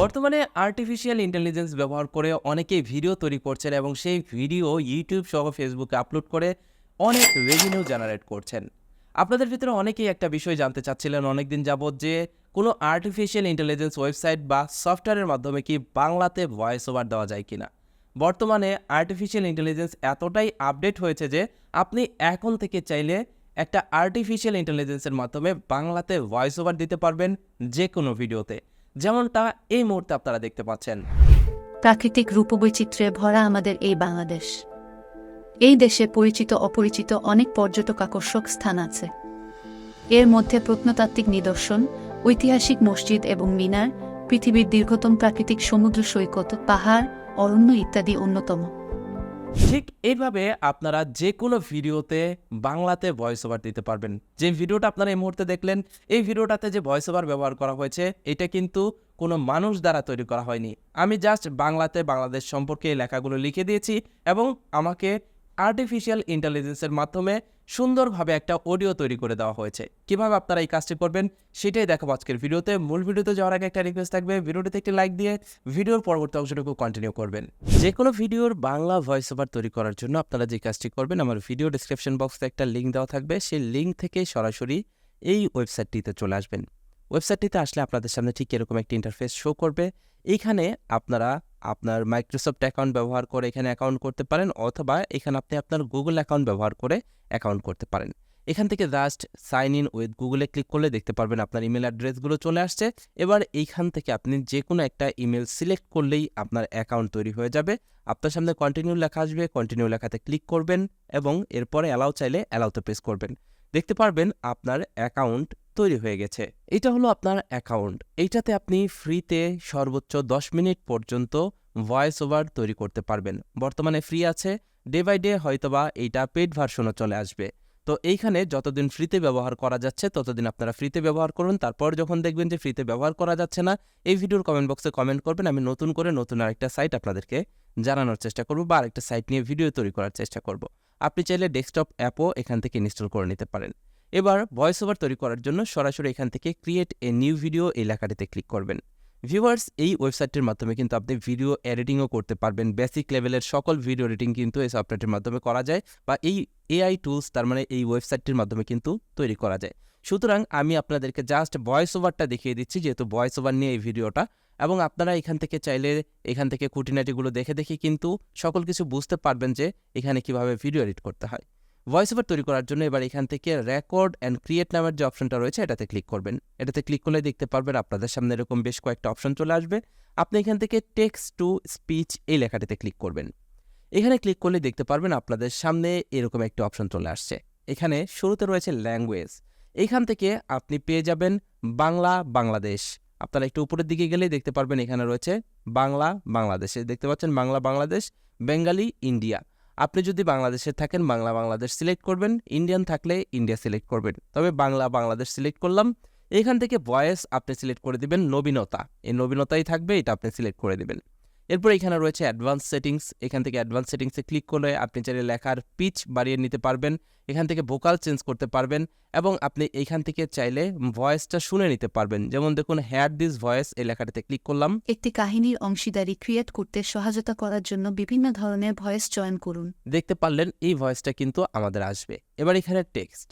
বর্তমানে artificial intelligence ব্যবহার করে অনেকেই ভিডিও তৈরি করছেন এবং সেই ভিডিও ইউটিউব সহ ফেসবুকে আপলোড করে অনেক রেভিনিউ জেনারেট করছেন। আপনাদের ভিতরে অনেকেই একটা বিষয় জানতে চাচ্ছিলেন অনেকদিন যাবৎ যে কোনো আর্টিফিশিয়াল ইন্টেলিজেন্স ওয়েবসাইট বা সফটওয়্যারের মাধ্যমে কি বাংলাতে ভয়েস ওভার দেওয়া যায় কিনা? বর্তমানে আর্টিফিশিয়াল ইন্টেলিজেন্স এতটাই আপডেট হয়েছে যে আপনি এখন থেকে চাইলে একটা আর্টিফিশিয়াল ইন্টেলিজেন্সের মাধ্যমে বাংলাতে ভয়েস ওভার দিতে পারবেন যে কোনো ভিডিওতে যেমনটা এই মুহূর্তে আপনারা দেখতে পাচ্ছেন। প্রাকৃতিক রূপবৈচিত্র্যে ভরা আমাদের এই বাংলাদেশ। এই দেশে পরিচিত অপরিচিত অনেক পর্যটক আকর্ষক স্থান আছে। এর মধ্যে প্রত্নতাত্ত্বিক নিদর্শন, ঐতিহাসিক মসজিদ এবং মিনার, পৃথিবীর দীর্ঘতম প্রাকৃতিক সমুদ্র সৈকত, পাহাড়, অরণ্য ইত্যাদি অন্যতম। ঠিক এইভাবে আপনারা যে কোনো ভিডিওতে বাংলাতে ভয়েস ওভার দিতে পারবেন। যে ভিডিওটা আপনারা এই মুহূর্তে দেখলেন, এই ভিডিওটাতে যে ভয়েস ওভার ব্যবহার করা হয়েছে, এটা কিন্তু কোনো মানুষ দ্বারা তৈরি করা হয়নি। আমি জাস্ট বাংলাতে বাংলাদেশ সম্পর্কে এই লেখাগুলো লিখে দিয়েছি এবং আমাকে আর্টিফিশিয়াল ইন্টেলিজেন্সের মাধ্যমে সুন্দরভাবে একটা অডিও তৈরি করে দেওয়া হয়েছে। কীভাবে আপনারা এই কাজটি করবেন সেটাই দেখাবো আজকের ভিডিওতে। মূল ভিডিওতে যাওয়ার আগে একটা রিকোয়েস্ট থাকবে, ভিডিওটিতে একটি লাইক দিয়ে ভিডিওর পরবর্তী অংশটুকু কন্টিনিউ করবেন। যে কোনো ভিডিওর বাংলা ভয়েস ওভার তৈরি করার জন্য আপনারা যে কাজটি করবেন, আমার ভিডিও ডিসক্রিপশন বক্সে একটা লিঙ্ক দেওয়া থাকবে। সেই লিঙ্ক থেকে সরাসরি এই ওয়েবসাইটটিতে চলে আসবেন। ওয়েবসাইটটিতে আসলে আপনাদের সামনে ঠিক এরকম একটি ইন্টারফেস শো করবে। এইখানে আপনারা আপনার মাইক্রোসফট অ্যাকাউন্ট ব্যবহার করে এখানে অ্যাকাউন্ট করতে পারেন অথবা এখানে আপনি আপনার গুগল অ্যাকাউন্ট ব্যবহার করে অ্যাকাউন্ট করতে পারেন। এখান থেকে জাস্ট সাইন ইন উইথ গুগলে ক্লিক করলে দেখতে পারবেন আপনার ইমেল অ্যাড্রেসগুলো চলে আসছে। এবার এইখান থেকে আপনি যে কোনো একটা ইমেল সিলেক্ট করলেই আপনার অ্যাকাউন্ট তৈরি হয়ে যাবে। আপনার সামনে কন্টিনিউ লেখা আসবে কন্টিনিউ লেখাতে ক্লিক করবেন এবং এরপরে অ্যালাউ চাইলে অ্যালাউতে প্রেস করবেন। দেখতে পারবেন আপনার অ্যাকাউন্ট তৈরি হয়ে গেছে। এটা হলো আপনার অ্যাকাউন্ট এইটাতে আপনি ফ্রিতে সর্বোচ্চ দশ মিনিট পর্যন্ত ভয়েস ওভার তৈরি করতে পারবেন। বর্তমানে ফ্রি আছে ডে বাই ডে হয়তোবা এইটা পেড ভার্সনও চলে আসবে। তো এইখানে যতদিন ফ্রিতে ব্যবহার করা যাচ্ছে, ততদিন আপনারা ফ্রিতে ব্যবহার করুন। তারপর যখন দেখবেন যে ফ্রিতে ব্যবহার করা যাচ্ছে না, এই ভিডিওর কমেন্ট বক্সে কমেন্ট করবেন। আমি নতুন করে নতুন আরেকটা সাইট আপনাদেরকে জানানোর চেষ্টা করব বা আরেকটা সাইট নিয়ে ভিডিও তৈরি করার চেষ্টা করব। আপনি চাইলে ডেস্কটপ অ্যাপও এখান থেকে ইনস্টল করে নিতে পারেন। এবার ভয়েস ওভার তৈরি করার জন্য সরাসরি এখান থেকে ক্রিয়েট এ নিউ ভিডিও এই লেখাটিতে ক্লিক করবেন। ভিউয়ার্স এই ওয়েবসাইটটির মাধ্যমে কিন্তু আপনি ভিডিও এডিটিংও করতে পারবেন। বেসিক লেভেলের সকল ভিডিও এডিটিং কিন্তু এই সফটওয়্যারটির মাধ্যমে করা যায় বা এই এআই টুলস তার মানে এই ওয়েবসাইটটির মাধ্যমে কিন্তু তৈরি করা যায়। সুতরাং আমি আপনাদেরকে জাস্ট ভয়েস ওভারটা দেখিয়ে দিচ্ছি, যেহেতু ভয়েস ওভার নিয়ে এই ভিডিওটা এবং আপনারা এখান থেকে চাইলে এখান থেকে খুঁটিনাটিগুলো দেখে দেখে কিন্তু সকল কিছু বুঝতে পারবেন যে এখানে কীভাবে ভিডিও এডিট করতে হয়। ভয়েস ওভার তৈরি করার জন্য এবার এখান থেকে রেকর্ড অ্যান্ড ক্রিয়েট নামের যে অপশনটা রয়েছে, এটাতে ক্লিক করবেন। এটাতে ক্লিক করলে দেখতে পারবেন আপনাদের সামনে এরকম বেশ কয়েকটা অপশন চলে আসবে। আপনি এখান থেকে টেক্সট টু স্পিচ এই লেখাটিতে ক্লিক করবেন। এখানে ক্লিক করলে দেখতে পারবেন আপনাদের সামনে এরকম একটি অপশন চলে আসছে। এখানে শুরুতে রয়েছে ল্যাঙ্গুয়েজ এখান থেকে আপনি পেয়ে যাবেন বাংলা, বাংলাদেশ। আপনারা একটু উপরের দিকে গেলেই দেখতে পারবেন এখানে রয়েছে বাংলা, বাংলাদেশে। দেখতে পাচ্ছেন বাংলা, বাংলাদেশ, বেঙ্গালি, ইন্ডিয়া। আপনি যদি বাংলাদেশে থাকেন, বাংলা বাংলাদেশ সিলেক্ট করবেন, ইন্ডিয়ান থাকলে ইন্ডিয়া সিলেক্ট করবেন। তবে বাংলা বাংলাদেশ সিলেক্ট করলাম, এখান থেকে ভয়েস আপনি সিলেক্ট করে দিবেন নবীনতা। এই নবীনতাই থাকবে, এটা আপনি সিলেক্ট করে দিবেন। এরপর এখানে রয়েছে অ্যাডভান্স সেটিংস এখান থেকে অ্যাডভান্স সেটিংসে ক্লিক করলে আপনি চাইলে লেখার পিচ বাড়িয়ে নিতে পারবেন। এখান থেকে ভোকাল চেঞ্জ করতে পারবেন এবং আপনি এখান থেকে চাইলে ভয়েসটা শুনে নিতে পারবেন। যেমন দেখুন হেয়ার দিস ভয়েস এই লেখাটিতে ক্লিক করলাম। একটি কাহিনীর অংশীদারি ক্রিয়েট করতে সহায়তা করার জন্য বিভিন্ন ধরনের ভয়েস চয়ন করুন। দেখতে পারলেন এই ভয়েসটা কিন্তু আমাদের আসবে। এবার এখানে টেক্সট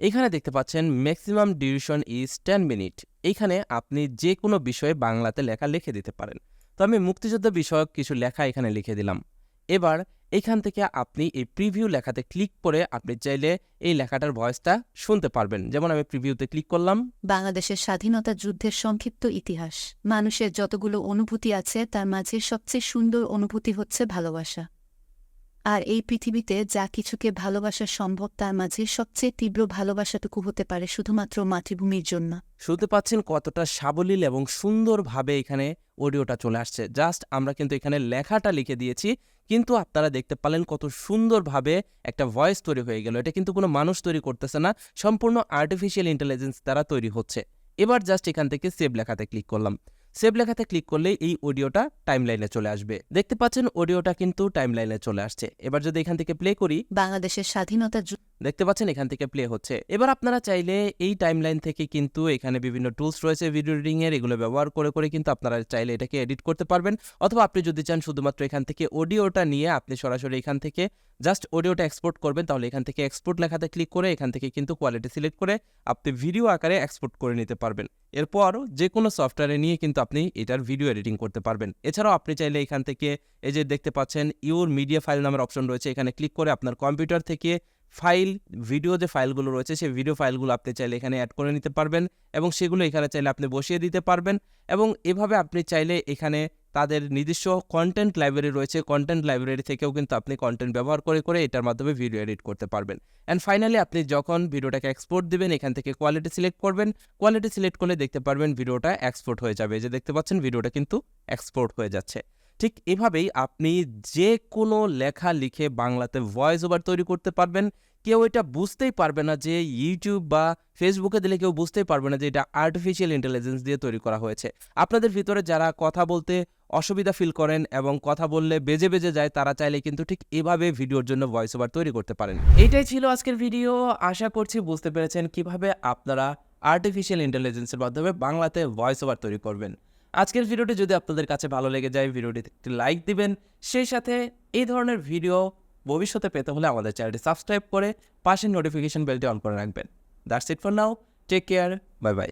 এখানে দেখতে পাচ্ছেন maximum duration is ten minute এখানে আপনি যে কোনো বিষয়ে বাংলাতে লেখা লিখে দিতে পারেন। তো আমি মুক্তিযোদ্ধা বিষয়ক কিছু লেখা এখানে লিখে দিলাম। এবার এখান থেকে আপনি এই প্রিভিউ লেখাতে ক্লিক করে আপনি চাইলে এই লেখাটার ভয়েসটা শুনতে পারবেন। যেমন আমি প্রিভিউতে ক্লিক করলাম। বাংলাদেশের স্বাধীনতা যুদ্ধের সংক্ষিপ্ত ইতিহাস। মানুষের যতগুলো অনুভূতি আছে, তার মাঝে সবচেয়ে সুন্দর অনুভূতি হচ্ছে ভালোবাসা। আর এই পৃথিবীতে যা কিছুকে ভালোবাসা সম্ভব, তার মাঝে সবচেয়ে তীব্র ভালোবাসাটুকু হতে পারে শুধুমাত্র মাতৃভূমির জন্য। শুনতে পাচ্ছেন কতটা সাবলীল এবং সুন্দরভাবে এখানে অডিওটা চলে আসছে। জাস্ট আমরা কিন্তু এখানে লেখাটা লিখে দিয়েছি, কিন্তু আপনারা দেখতে পারলেন কত সুন্দরভাবে একটা ভয়েস তৈরি হয়ে গেল। এটা কিন্তু কোনো মানুষ তৈরি করতেছে না, সম্পূর্ণ আর্টিফিশিয়াল ইন্টেলিজেন্স দ্বারা তৈরি হচ্ছে। এবার জাস্ট এখান থেকে সেভ লেখাতে ক্লিক করলাম। সেভ লেখাতে ক্লিক করলেই এই অডিওটা টাইমলাইনে চলে আসবে। দেখতে পাচ্ছেন, অডিওটা কিন্তু টাইমলাইনে চলে আসছে। এবার যদি এখান থেকে প্লে করি, বাংলাদেশের স্বাধীনতা দেখতে পাচ্ছেন এখান থেকে প্লে হচ্ছে। এবার আপনারা চাইলে এই টাইমলাইন থেকে কিন্তু এখানে বিভিন্ন টুলস রয়েছে ভিডিও এর, এগুলো ব্যবহার করে করে কিন্তু আপনারা চাইলে এটাকে এডিট করতে পারবেন। অথবা আপনি যদি চান শুধুমাত্র এখান থেকে অডিওটা নিয়ে আপনি সরাসরি এখান থেকে জাস্ট অডিওটা এক্সপোর্ট করবেন, তাহলে এখান থেকে এক্সপোর্ট লেখাতে ক্লিক করে এখান থেকে কিন্তু কোয়ালিটি সিলেক্ট করে আপনি ভিডিও আকারে এক্সপোর্ট করে নিতে পারবেন। এরপর যে কোনো সফটওয়্যারে নিয়ে কিন্তু আপনি এটার ভিডিও এডিটিং করতে পারবেন। এছাড়াও আপনি চাইলে এখান থেকে এই যে দেখতে পাচ্ছেন ইউর মিডিয়া ফাইল নামের অপশন রয়েছে। এখানে ক্লিক করে আপনার কম্পিউটার থেকে ফাইল ভিডিও যে ফাইলগুলো রয়েছে, সেই ভিডিও ফাইলগুলো আপনি চাইলে এখানে অ্যাড করে নিতে পারবেন এবং সেগুলো এখানে চাইলে আপনি বসিয়ে দিতে পারবেন এবং এভাবে আপনি চাইলে এখানে তাদের নিজস্ব কন্টেন্ট লাইব্রেরি রয়েছে। কন্টেন্ট লাইব্রেরি থেকেও কিন্তু আপনি কন্টেন্ট ব্যবহার করে করে এটার মাধ্যমে ভিডিও এডিট করতে পারবেন। অ্যান্ড ফাইনালি আপনি যখন ভিডিওটাকে এক্সপোর্ট দিবেন, এখান থেকে কোয়ালিটি সিলেক্ট করবেন। কোয়ালিটি সিলেক্ট করলে দেখতে পারবেন ভিডিওটা এক্সপোর্ট হয়ে যাবে। যে দেখতে পাচ্ছেন ভিডিওটা কিন্তু এক্সপোর্ট হয়ে যাচ্ছে। ঠিক এভাবেই আপনি যে কোনো লেখা লিখে বাংলাতে ভয়েস ওভার তৈরি করতে পারবেন। কেউ এটা বুঝতেই পারবে না যে ইউটিউব বা ফেসবুকে দিলে কেউ বুঝতেই পারবে না যে এটা আর্টিফিশিয়াল ইন্টেলিজেন্স দিয়ে তৈরি করা হয়েছে। আপনাদের ভিতরে যারা কথা বলতে অসুবিধা ফিল করেন এবং কথা বললে বেজে বেজে যায়, তারা চাইলে কিন্তু ঠিক এভাবে ভিডিওর জন্য ভয়েস ওভার তৈরি করতে পারেন। এটাই ছিল আজকের ভিডিও আশা করছি বুঝতে পেরেছেন কীভাবে আপনারা আর্টিফিশিয়াল ইন্টেলিজেন্সের মাধ্যমে বাংলাতে ভয়েস ওভার তৈরি করবেন। আজকের ভিডিওটি যদি আপনাদের কাছে ভালো লেগে যায় ভিডিওটি একটি লাইক দিবেন। সেই সাথে এই ধরনের ভিডিও ভবিষ্যতে পেতে হলে আমাদের চ্যানেলটি সাবস্ক্রাইব করে পাশের নোটিফিকেশন বেলটি অন করে রাখবেন। That's it for now take care bye bye